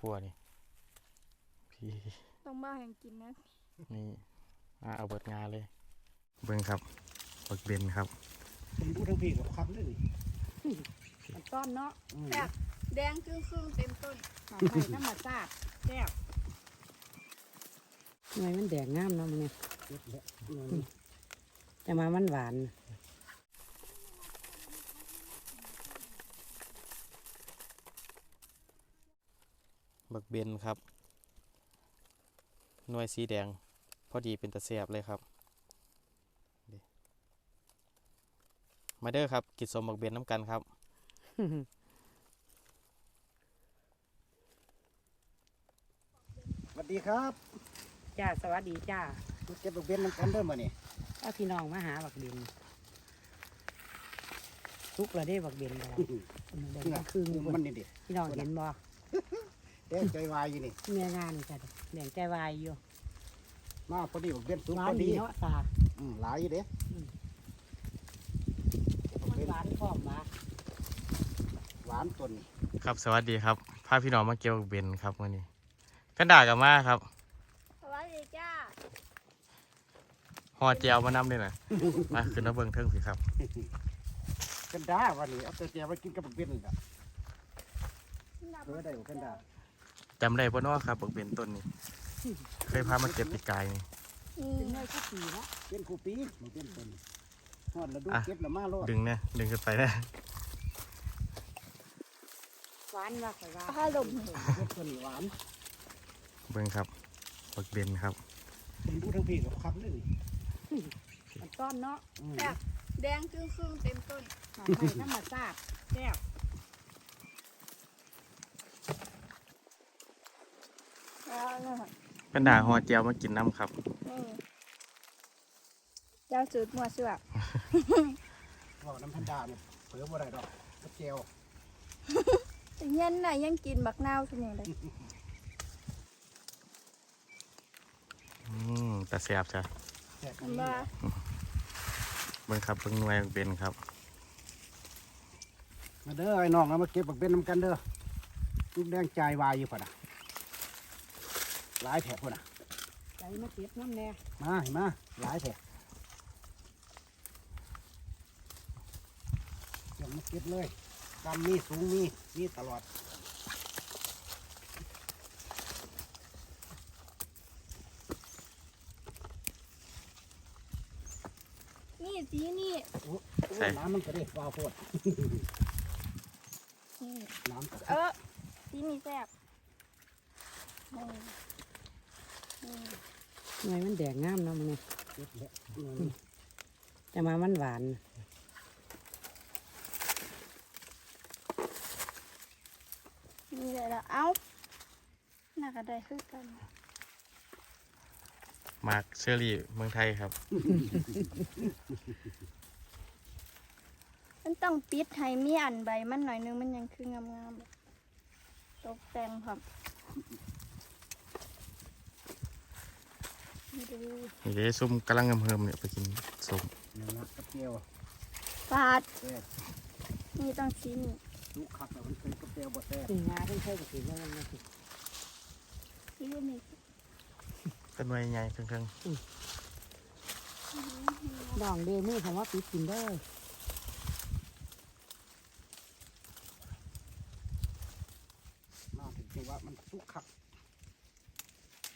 พัวนี่ พี่ต้องบ้าแห่งกินนะนี่อ่าเอาเบิดงานเลย เบิ่งครับบักเบนครับผมดูทั้งพี่กับคักเลยนี่มันต้อนเนาะอืมแบบแดงครึ่งครึ่งๆเต็มต้นหอมไผ่ธรรมชาติแซ่บทำไมมันแดงงามเนาะมันเนี่ยเก็บแล้วนี่แต่มามันหวาน บักเบนครับ หน่วยสีแดง พอดีเป็นตะเสียบเลยครับนี่มาเด้อครับ กินสมบักเบนน้ำกันครับสวัสดีครับจ้าสวัสดีจ้ามาเก็บดอกเบี้ยน้ำกันเด้อมานี่ถ้าพี่น้องมาหาบักเบนทุกเราได้บักเบนแล้วแดงก็คืออยู่บมันนนี่ดิพี่น้องเห็นบ่ แดงใจวายอยู่นี่ เมียงานนี่จ้ะแดงใจวายอยู่มาพอดีดอกเบี้ยสูงหวาพนอดีดีเนาะตาอืมหลายอยู่เด้อืมดอกมันเบี้ยหวานพร้อมหวานหวานต้นนี่ครับสวัสดีครับพาพี่น้องมาเกี่ยวบักเบนครับวันนี้กันด่ากับมาครับสวัสดีจ้าห่อเจียวมานำด้วยนะมาขึ้นมาเบิ่งเทิงสิครับกันดาวันนี้เอาแต่แกไว้กินกับดอกเบี้ยนี่ละเพื่อได้บ่กันดา จำได้ปะเนาะครับบักเบนต้นนี้เคยพามาเก็บปีกายนี่นี่เป็นเงยข้าวปีเนาะเป็นคูปีดอกเบี้ยต้นนี่ฮอดแล้วดูอะเก็บแล้วมาโลดดึงนะดึงขึ้นไปนะหวานว่าข่อยว่าผ้าลมดอกเบี้ยต้นนี่หวานเบิ่งครับบักเบนครับผมดูทั้งพี่กับคักเลยนี่มันต้อนเนาะอืมแบบแดงครึ่งครึ่งๆเต็มต้นหอมไผ่ธรรมชาติแซ่บ แล้วนะกันด่าห่อเจียวมากินน้ำครับ นี่เจ้าจุดมัวเสือกบอกน้ำพันดาเนี่ยเผลอบ่ได้ดอกกระเจียวแต่เงี้ยนน่ะยังกินบักนาวทุกอย่างเลยอืมแต่เสียบจ้ะแซ่บเห็นบ่เบิ่งครับเบิ่งหน่วยบักเบนครับมาเด้อไอ้น้องเอามาเก็บดอกเบี้ยน้ำกันเด้อลูกแดงใจวายอยู่ป่ะนะ หลายแผลพุ่นน่ะใจมาเก็บน้ำแน่มาเห็นมาหลายแผลเดี๋ยวมาเก็บเลยดำมีสูงมีมีตลอดนี่สีนี่โอ้โอ้น้ำมันก็ได้ฟ้าโคตร นี่น้ำก็เออสีนี่แซ่บนี่ นี่ทำไมมันแดงงามเนาะมันเนี่ยเก็บแล้วแต่มามันหวานนี่เลยละเอ้าน่าก็ได้คือกันมาร์คเชอรี่เมืองไทยครับ มันต้องปิดให้มีอันใบมันหน่อยนึงมันยังคืองามๆตกแต่งครับ นี่ดูนี่เด้ซุ่มกำลังเฮิมๆเนี่ยไปกินส้มเนี่ยนะกระเจียวปาดแซ่บนี่ต้องสีนี่ลูกคักแล้วมันเป็นกระเจียวบ่แซ่บถึงงาเพิ่งเคยกับสีแล้วมันสิสีนี่เป็นหน่วยใหญ่เทิงดองเดมี่คำว่าปิดกินเด้อมาถึงจังหวะมันสุกคัก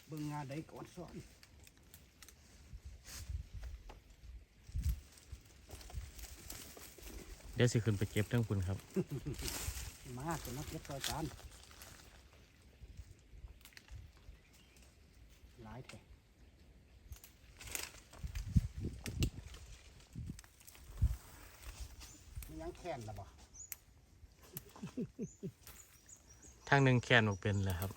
เบิ่งงานใดก่อนสอน เดี๋ยวสิขึ้นไปเก็บเทิงคุณครับ มาถึงมาเก็บซอยจานหลายแท้มันยังแค้นละบ่ทางหนึ่งแคนออกเป็นเลยครับ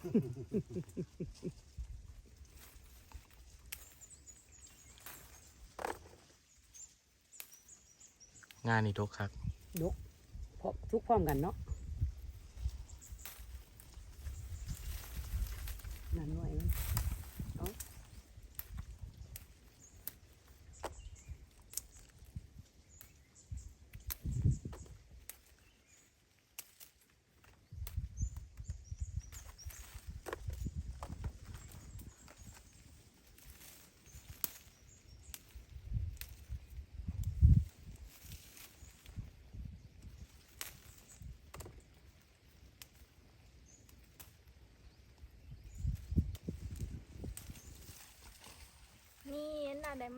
งานนี่ทกครับ ดกพบทุกพร้อมกันเนาะนั่นหน่วยมัน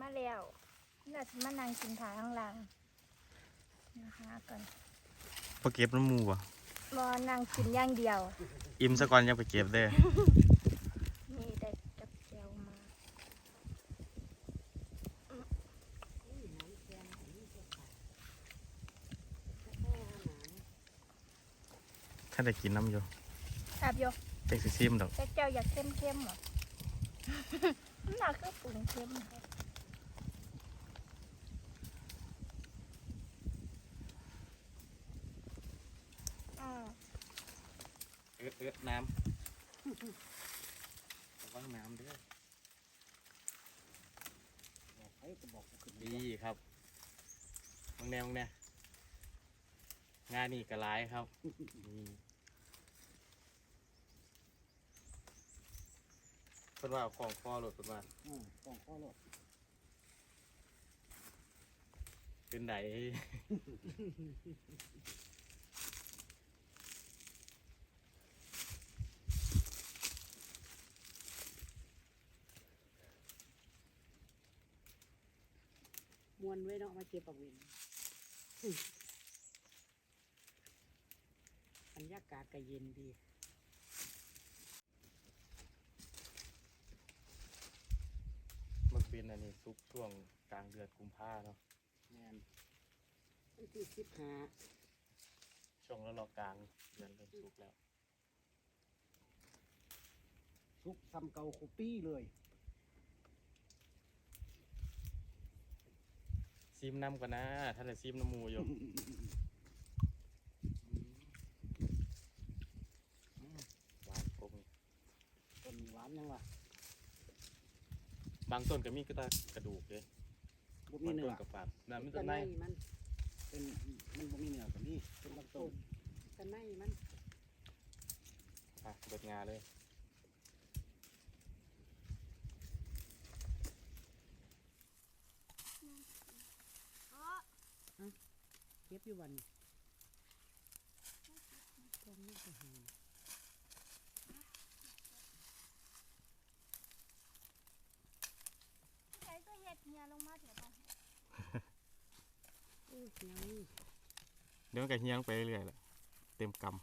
มา แล้วน่าจะมานั่งกินผาข้างหลังนะคะก่อนพอเก็บน้ำมูบ่รอนั่งกินอย่างเดียว อิ่มซะก่อนยังไปเก็บเด้อนี่ได้กับเจียวมาถ้าได้กินน้ำอยู่แอบโยเต็กสิซิมดอกแต่เจียวอยากเข้มเข้มๆเหรอมันหนักก็ปรุงเข้มครับอ่า เอิดเอิดน้ำระวังน้ำเด้อไอ้ก็บอกกูขึ้นดีครับมึงแนวมึงแน่งานนี่ก็ร้ายครับนี่เพิ่นว่าเอาของคอหลุดเพิ่นว่าอืมต้องข้อโลดเป็นได มวนไว้เนาะมาเก็บปักเวนบรรยากาศก็เย็นดีมันเป็นอันนี้ซุกช่วงกลางเดือนกุมภาเนาะแมนวันที่สิบห้าช่วงแล้วรอกลางเดือนเริ่มซุกแล้วซุกซ้ำเก่าคูปี้เลย ซิมน้ำก่อนนะท่านได้ซิมน้ำหมูอยู่อืมหวานกลมต้นหวานยังวะบางต้นก็มีกระตากระดูกเลยบ่มีเนื้อต้นกับปาดนั่นมันกัต้นนไม้ไนมันเป็นมันบ่มีเนื้อกับนี่เป็นลำต้นกันไนมัน อะเบิดงาเลย เก็บอยู่วันนี้ต้องไม่ไปหาใช้ก็เห็ดเนียลงมาเถอะเนาะอุ้ยยังนี่เดี๋ยวมันก็เฮี้ยงไปเรื่อยๆแหละเต็มกำ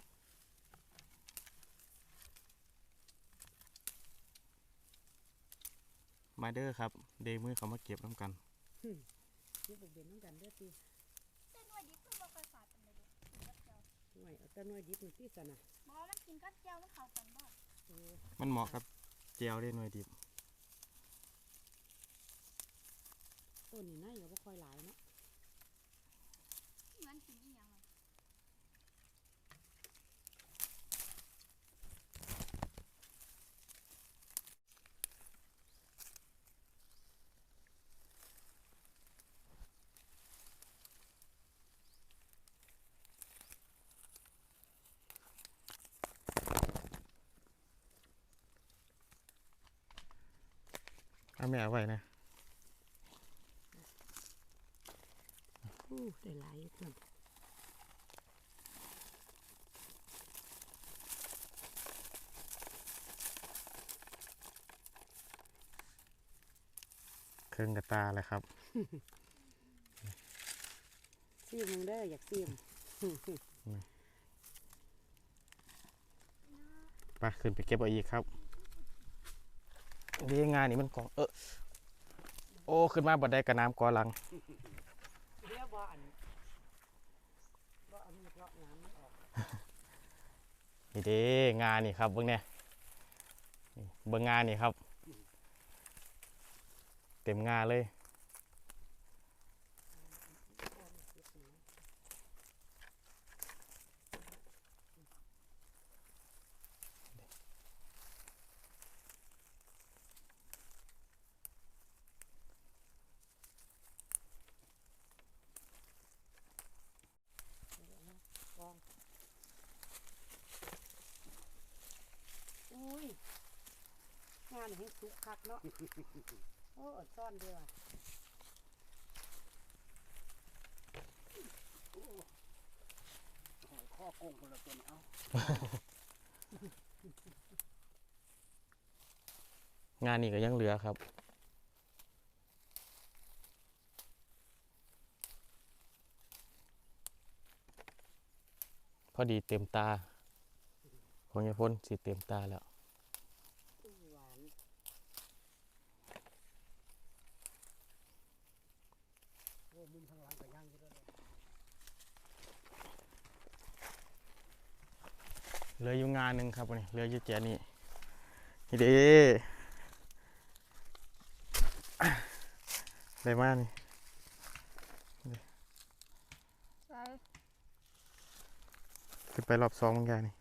มาเด้อครับ เดมือเขามาเก็บน้ำกันเก็บปักเวนต้องกันเด้อตี เส้นว่าดิบคือบ่ค่อยฝาดกันเลยเด้กินกับเจียวหน่อยเอาแต่หน่อยดิบหนึ่งที่สนะบ่มันกินกับเจียวมันเข้ากันบ่เออมันเหมาะกับเจียวได้หน่วยดิบ ต้นนี่ไนก็บ่ค่อยหลายเนาะ เหมือนกินอีหยังอะ เอาแม่เอาไว้นะอู้ได้หลายอยู่เพื่อนเครื่องกระตาเลยครับ ซีมมึงเด้ออยากซีมไปขึ้นไปเก็บเอาอีกครับ ดีงานนี่มันกองเออโอ้ขึ้นมาบัดได้กระน้ำกอหลังเดี๋ยวบ่อันบ่เอามีดเลาะน้ำมันออกนี่เด้งานนี่ครับเบื้องเนี่ยเบื้องงานนี่ครับ เต็มงานเลย กเนาะ โอ้อดซ่อนดียวโอ้ข้อกงคนละตัวเนี่างานนี้ก็ยังเหลือครับ พอดีเต็มตาคองยาพ่นสิเต็มตาแล้ว ลืออยู่งานหนึ่งครับวันนี้เหลืออยู่แจนี่นี่เด้ได้มากนี่ขึ้นไปรอบสองมึงยายนี่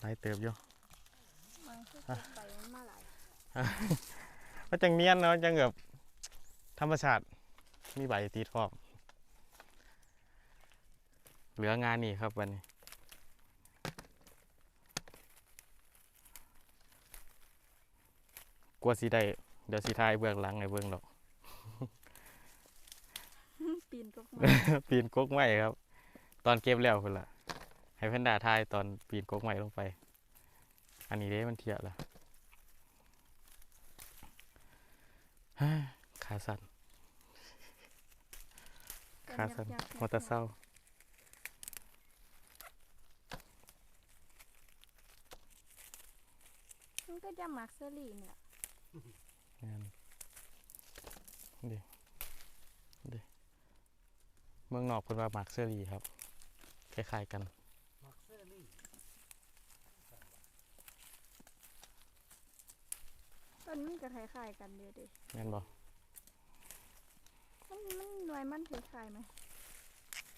หลายเติบอยู่มันคือเก็บใบมันมาหลายว่าจังเนียนเนาะจังแบบธรรมชาติมีใบตีทอบเหลืองานนี่ครับวันนี้ ลัวสิได้ เดี๋ยวสิทายเบื้องหลังไอ้เบื้องหรอก ปีนตกมาปีนกกไม้ครับ ตอนเก็บแล้วคุณล่ะ ให้เพันดาทายตอนปีนกกไม้ลงไป อันนี้เด้มันเทียละขาสั่นขาสั่นยับๆๆๆมอเตอร์เศร้ามันก็จะหมักเซอรี่เนี่ย งานดิดิเมืองนอกเพิ่นว่ามาร์คเซอรี่ครับ คล้ายๆกันมักเซอรี่ต้นมันก็คล้ายๆกันเดียวดิแม่นบ่มันมันหน่วยมันคล้ายๆไหม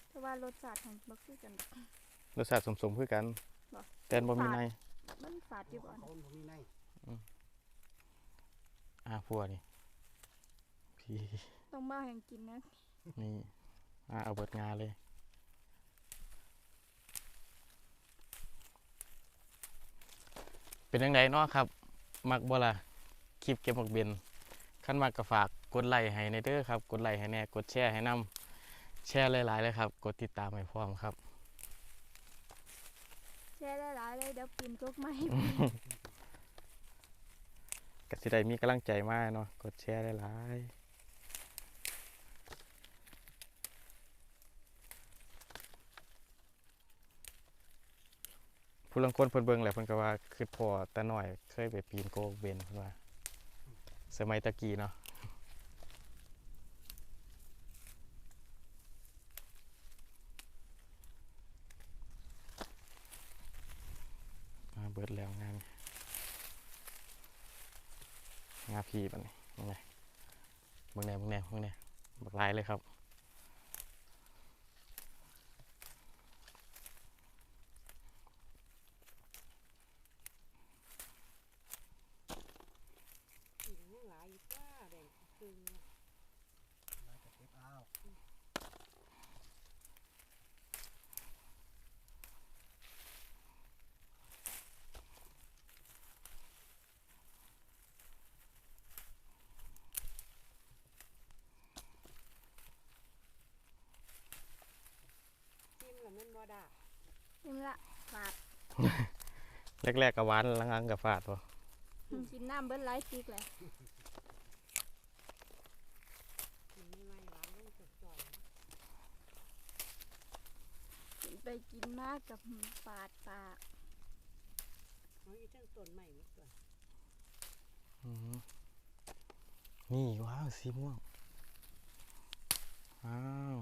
แต่ว่ารสชาติของบักคือกัน รสชาติสมๆคือกัน บ่ แต่อันบ่มีใน มันฝาดอยู่ก่อนเขาบ่มีในอ่าพัวนี่พี่ต้องบ้าแห่งกินนะนี่อ่าเอาเบิดงาเลยเป็นยังไงเนาะครับ มักบ่ล่ะคลิปเก็บหมกเบนขั้นมักก็ฝากกดไลค์ให้ในเด้อครับ กดไลค์ให้แน่กดแชร์ให้นํแชร์หลายๆเลยครับ กดติดตามให้พร้อมครับ แช่หลายๆเลยเดี๋ยวปีนตกไม้ ก็สิได้มีกำลังใจมากเนาะกดแชร์หลายๆผู้ลังคนเพิ่นเบิ่งแหละเพิ่นก็ว่าคือพอแต่น้อยเคยไปปีนโกเบนเพิ่นว่าสมัยตะกี้เนาะมาเบิดแล้วงาน งาพีบันนี้มึงไงมึงแนวมึงแนวมึงแนวบักลายเลยครับกินยังหลายอยู่จ้าแดงคืองเนี่ย แล้วก็เก็บเอา จิ้มแล้วมันบ่ได้นี่ละฝาดแรกๆกับหวานหลังๆกับฝาดวะมันกินน้ำเบิ้ลไลฟ์ฟิกเลยกินไม่ไหวหวานลงจดจ่อยกินไปกินมากกับฝาดปากเอาอีทั้งต้นใหม่นี่ก่อนอืมนี่ว้าวสีม่วงอ้าว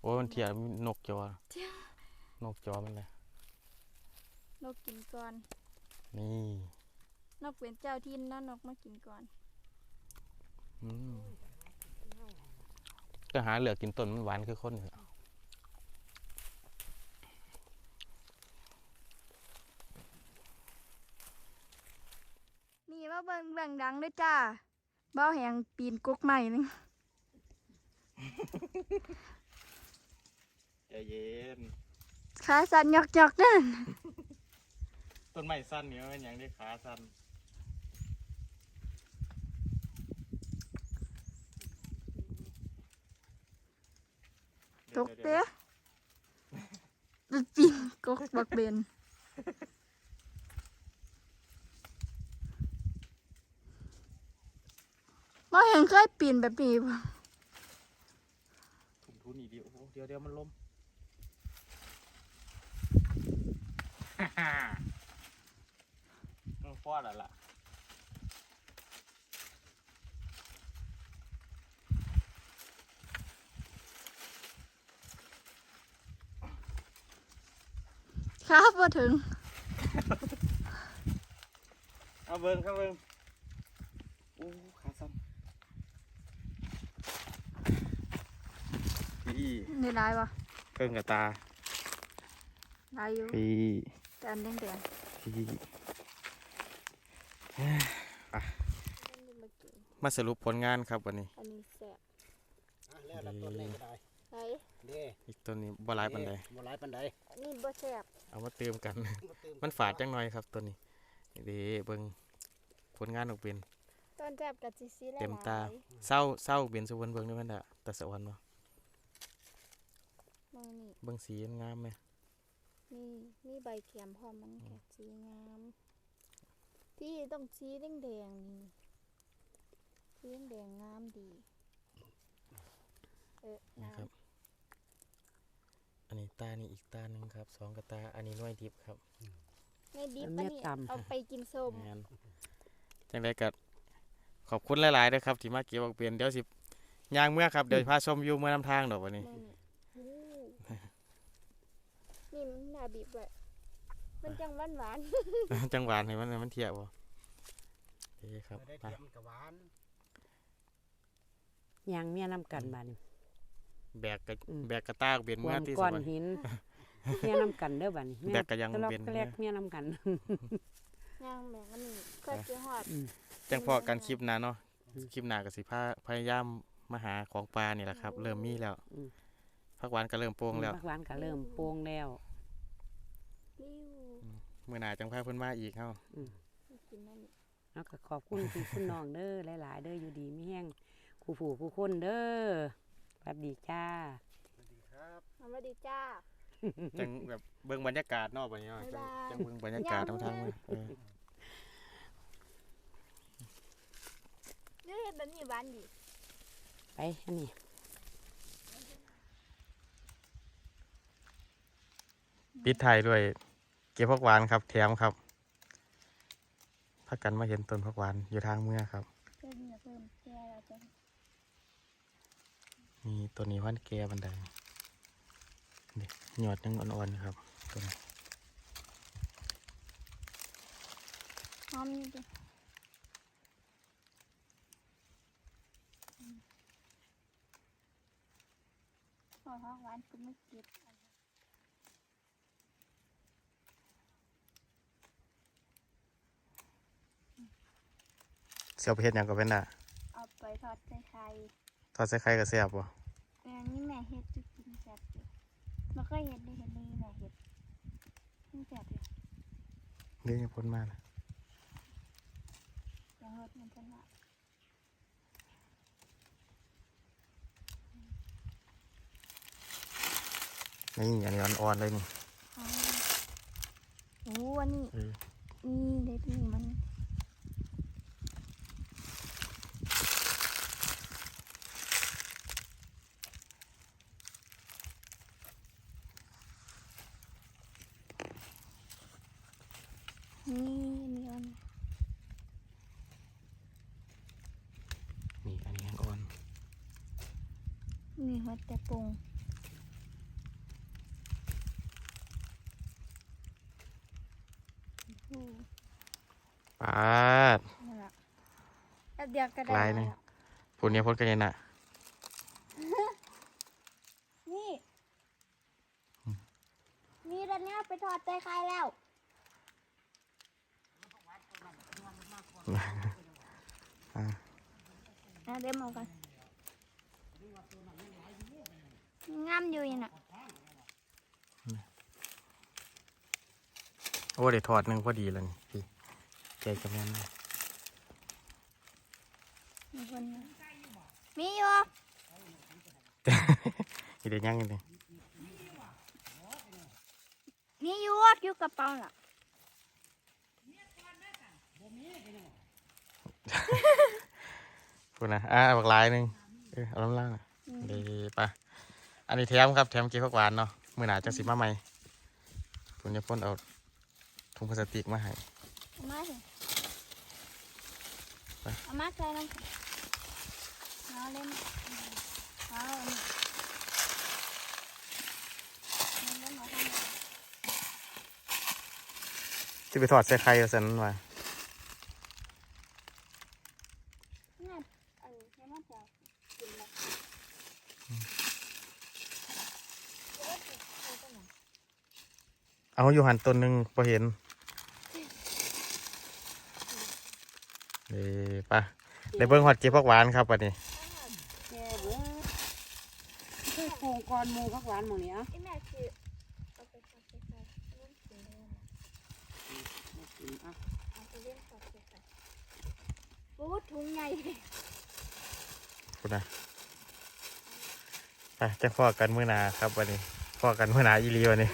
โอ้ยมันเถียมีนกจอ นกจอมันเลยนกกินก่อน นี่นกเป็นเจ้าทินเนาะนกมากินก่อนอืมก็หาเหลือกกินต้นมันหวานคือคนเหรอนี่ว่าเบิ่งเบิ่งดังด้วยจ้าเบ้าแหงปีนกกใหม่นึงใจเย็น ขาสั่นหยอกหยอกๆนั่นต้นไม้สั้นเนี่ยมันอย่างได้ขาสั้นตกเตะปีนกกบักเบนบ่แหงเคยปีนแบบนี้บ่ถุงทุนอีกเดียวโอ้โหเดี๋ยวเดี๋ยวมันล้ม ต้องป้อนแล้วล่ะครับมาถึง เอาเบิ้งครับเบิ้งอู้ขาสั้นพี่นี่ลายปะเกิ้งกับตาลายอยู่พี่ แต่อันแดงแดงพี่มาสรุปผลงานครับวันนี้ อันนี้แสบอะแล้วละต้นนี้ก็ได้ไอ้เด้อีกตัวนี้บ่หลายปันใดบ่หลายปันใดอันนี้บ่แสบเอามาเติมกันบ่เติมันฝาดจังหน่อยครับตัวนี้เดีเบิ่งผลงานออกเป็นตอนแสบกับจีซีแล้วเต็มตาเศร้าเศร้าเบียนสุวรรณเบิ่งด้วยมันอะแต่สวรรค์บ่มือนี่เบิ่งสีมันงามไหม นี่นี่ใบเขียมพร้อมมันแค่สีงาม ที่ต้องสีแดงแดงๆนี่สีแดงๆงามดี เออนะงาครัมบอันนี้ตานี่อีกตาหนึ่งครับสองกระตา อันนี้หน้อยดิบครับในดิบอัอันนเม็ดนี้ดำเอาไปกินส้มงานจังไดก็ขอบคุณหลายๆด้วยครับที่มาเก็บออกเปลี่ยนเดี๋ยวสิย่างเมื่อครับเดี๋ยวพาชมวิวเมื่อนำทางดอกวันนี้มือ นี่โอ้นี่มันน่าบีบเลยมันจังหวานหวานจังหวานให้มันให้มันเทียบบ่เอ้ครับได้ไปเทียมกับหวานยางเมียน้ำกันบาดนแบกกระอืม แบกกระตากเบียนกวเมื่อนที่ก้สอนบาย หินเมียน้ำกันเด้อบัดนี้แบกกระยังตลอกเป็นแกลกเมียน้ำกันๆย่างแมงอันนี้ก็จะหอดอืมจังพอกันคลิปหน้าเนาะคลิปหน้าก็สิพาพยายามมาหาของปลานี่แหละครับ เริ่มมีแล้วผักหวานก็เริ่มโป่งแล้ว ผักหวานก็เริ่มโป่งแล้ว ริ้วมื้อหน้าจังพาเพิ่นมาอีกเฮากินนั่นนี่แล้วก็ขอบคุณพี่คุณน้องเด้อหลายๆเด้ออยู่ดีมีแห้งคู่ผู้คู่คนเด้อสวัสดีจ้าครับสวัสดีจ้าจังแบบเบิ่งบรรยากาศเนอกบัดนี้เนาะจังบ๊ายบายจังเบิ่งบรรยากาศยามทางทางมื้อมาเออเนื้อเห็ดแบบนี้หวานดีไปอันนี้ปิดท้ายด้วย เก็บผักหวานครับ แถมครับพักกันมาเห็นต้นผักหวานอยู่ทางเมื่อครับเพิ่มอย่าเพิ่มแก่เราจะมีตัวนี้วันแก่บันไดนี่หยอดยังอ่อนๆครับตัวนี้หอมนี่ดิพอหอมหวานก็ไม่กิน เสียวไปเฮ็ดหยังก็เป็นน่ะเอาไปทอดใส่ไข่ทอดใส่ไข่ก็แซ่บบ่อันนี้แม่เห็ดจะกินแซ่บอยู่มันก็เห็ดได้เห็ดนี่แม่เห็ดมันแซ่บอยู่เดี๋ยวจะพ้นมานะอย่างรสมันจะละนี่อันนี้อ่อนๆเลยนี่อ๋อโอ้อันนี้เออนี่เด็ดนี่มันนี่นี่อัน นี่อันนี้ยังอ่อน นี่หัว แต่ปรุงโอ้ปาดนี่นละแป๊บเดียวก็ได้ลายหนึ่งแล้วผุนนี้พ้นกันยังน่ะ นี่ นี่ตอนนี้ไปทอดไส้ไข่แล้วอ่าอะเดี๋ยวมองกัน งามอยู่ยังน่ะโอ้เดี๋ยวถอดหนึ่งพอดีเลยนี่พี่ใจกับแม่นนะมีคนอยู่มีอยู่อีเดี๋ยวยังอีกนี่มีอยู่อยู่กระเป๋าล่ะพูดนะอ่าบักลายหนึ่งเออเอาล้ำล่างน่ะเดีปะ อันนี้แถมครับแถมเก็บผักหวานเนาะมือหนาจังสิมาใหม่ผุนจะพ่นเอาถุงพลาสติกมาให้เอามาสิไปเอามาใจมันเอาเล่นเอาอันนี้เอาเล่นมาทำไมที่ไปทอดใส่ไข่เอาสันนั้นมา เนี่ยเออให้มันจะกินแล้วเดี๋ยวเอาไปไหน เอาอยู่หันต้นหนึ่งพอเห็นเอ้ปะได้เบิ้งหอดเก็บผักหวานครับวันนี้แก่เบิดเคยปลูกก่อนหมูผักหวานหมู่นี้เอะไอ้แม่คือเอาไปฝักใส่ไข่เล่นกินเลยนะอะเอาไปเล่นฝักใส่ไข่โอ้ถุงใหญ่คุณนะไปจะพอกันมื้อหนาครับวันนี้พ อกันมื้อหนาอีหลีวันนี่